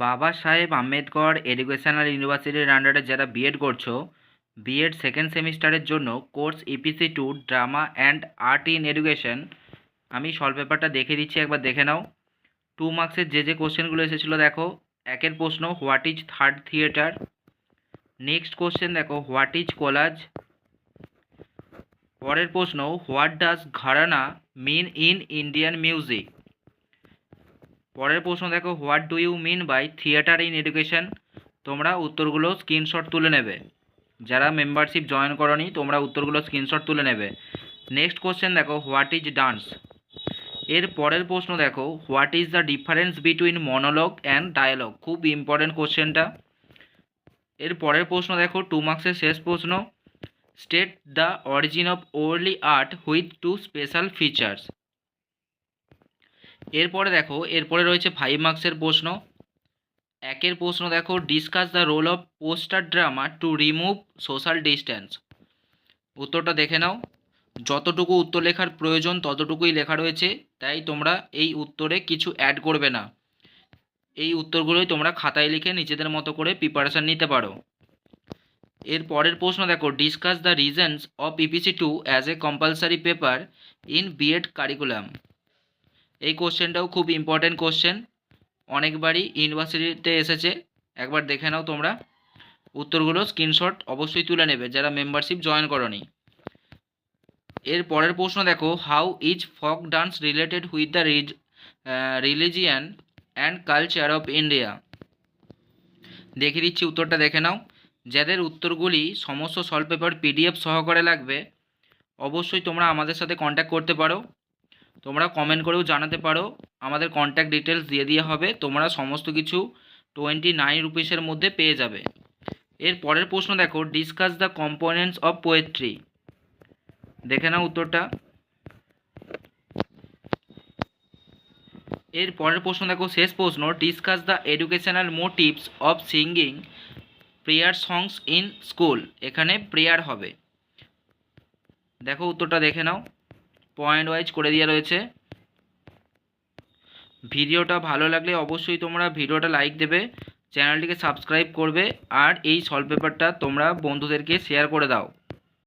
বাবা সাহেব আম্বেদকর এডুকেশনাল ইউনিভার্সিটির আন্ডারে যারা বিএড করছ বিএড সেকেন্ড সেমিস্টারের জন্য course EPC two drama and art in education আমি সলভ পেপারটা দেখে দিচ্ছি, একবার দেখে নাও। টু মার্কসের যে যে কোশ্চেনগুলো এসেছিল দেখো, একের প্রশ্ন what is third theatre next question দেখো হোয়াট ইজ কোলাজ পরের প্রশ্ন what does gharana mean in Indian music পরের প্রশ্ন দেখো what do you mean by theatre in education তোমরা উত্তরগুলো স্ক্রিনশট তুলে নেবে। যারা মেম্বারশিপ জয়েন করনি, তোমরা উত্তরগুলো স্ক্রিনশট তুলে নেবে। নেক্সট কোশ্চেন দেখো হোয়াট ইজ ডান্স এর পরের প্রশ্ন দেখো what is the difference between monologue and dialogue খুব ইম্পর্টেন্ট কোশ্চেনটা এর পরের প্রশ্ন দেখো টু মার্কসের শেষ প্রশ্ন। State the origin of Warli art with two special features এরপরে দেখো, এরপরে রয়েছে ফাইভ মার্কসের প্রশ্ন। একের প্রশ্ন দেখো discuss the role of poster drama to remove social distance উত্তরটা দেখে নাও। যতটুকু উত্তর লেখার প্রয়োজন, ততটুকুই লেখা রয়েছে। তাই তোমরা এই উত্তরে কিছু অ্যাড করবে না। এই উত্তরগুলোই তোমরা খাতায় লিখে নিজেদের মতো করে প্রিপারেশান নিতে পারো। এর পরের প্রশ্ন দেখো discuss the reasons of EPC two as a compulsory paper in B Ed curriculum এই কোশ্চেনটাও খুব ইম্পর্ট্যান্ট কোশ্চেন অনেকবারই ইউনিভার্সিটিতে এসেছে। একবার দেখে নাও তোমরা। উত্তরগুলো স্ক্রিনশট অবশ্যই তুলে নেবে, যারা মেম্বারশিপ জয়েন করনি। এর পরের প্রশ্ন দেখো how is folk dance related with the religion and culture of India দেখে দিচ্ছি উত্তরটা, দেখে নাও। যাদের উত্তরগুলি সমস্ত সলভ পেপার পিডিএফ সহকারে লাগবে, অবশ্যই তোমরা আমাদের সাথে কন্ট্যাক্ট করতে পারো। তোমরা কমেন্ট করেও জানাতে পারো। আমাদের কন্ট্যাক্ট ডিটেলস দিয়ে দেওয়া হবে। তোমরা সমস্ত কিছু টোয়েন্টি নাইন রুপিসের মধ্যে পেয়ে যাবে। এর পরের প্রশ্ন দেখো discuss the components of poetry দেখে নাও উত্তরটা। এর পরের প্রশ্ন দেখো, শেষ প্রশ্ন discuss the educational motives of singing prayer songs in school এখানে প্রেয়ার হবে। দেখো উত্তরটা দেখে নাও। পয়েন্ট ওয়াইজ করে দেওয়া রয়েছে। ভিডিওটা ভালো লাগলে অবশ্যই তোমরা ভিডিওটা লাইক দেবে চ্যানেলটিকে সাবস্ক্রাইব করবে, আর এই সলভ পেপারটা তোমরা বন্ধুদেরকে শেয়ার করে দাও।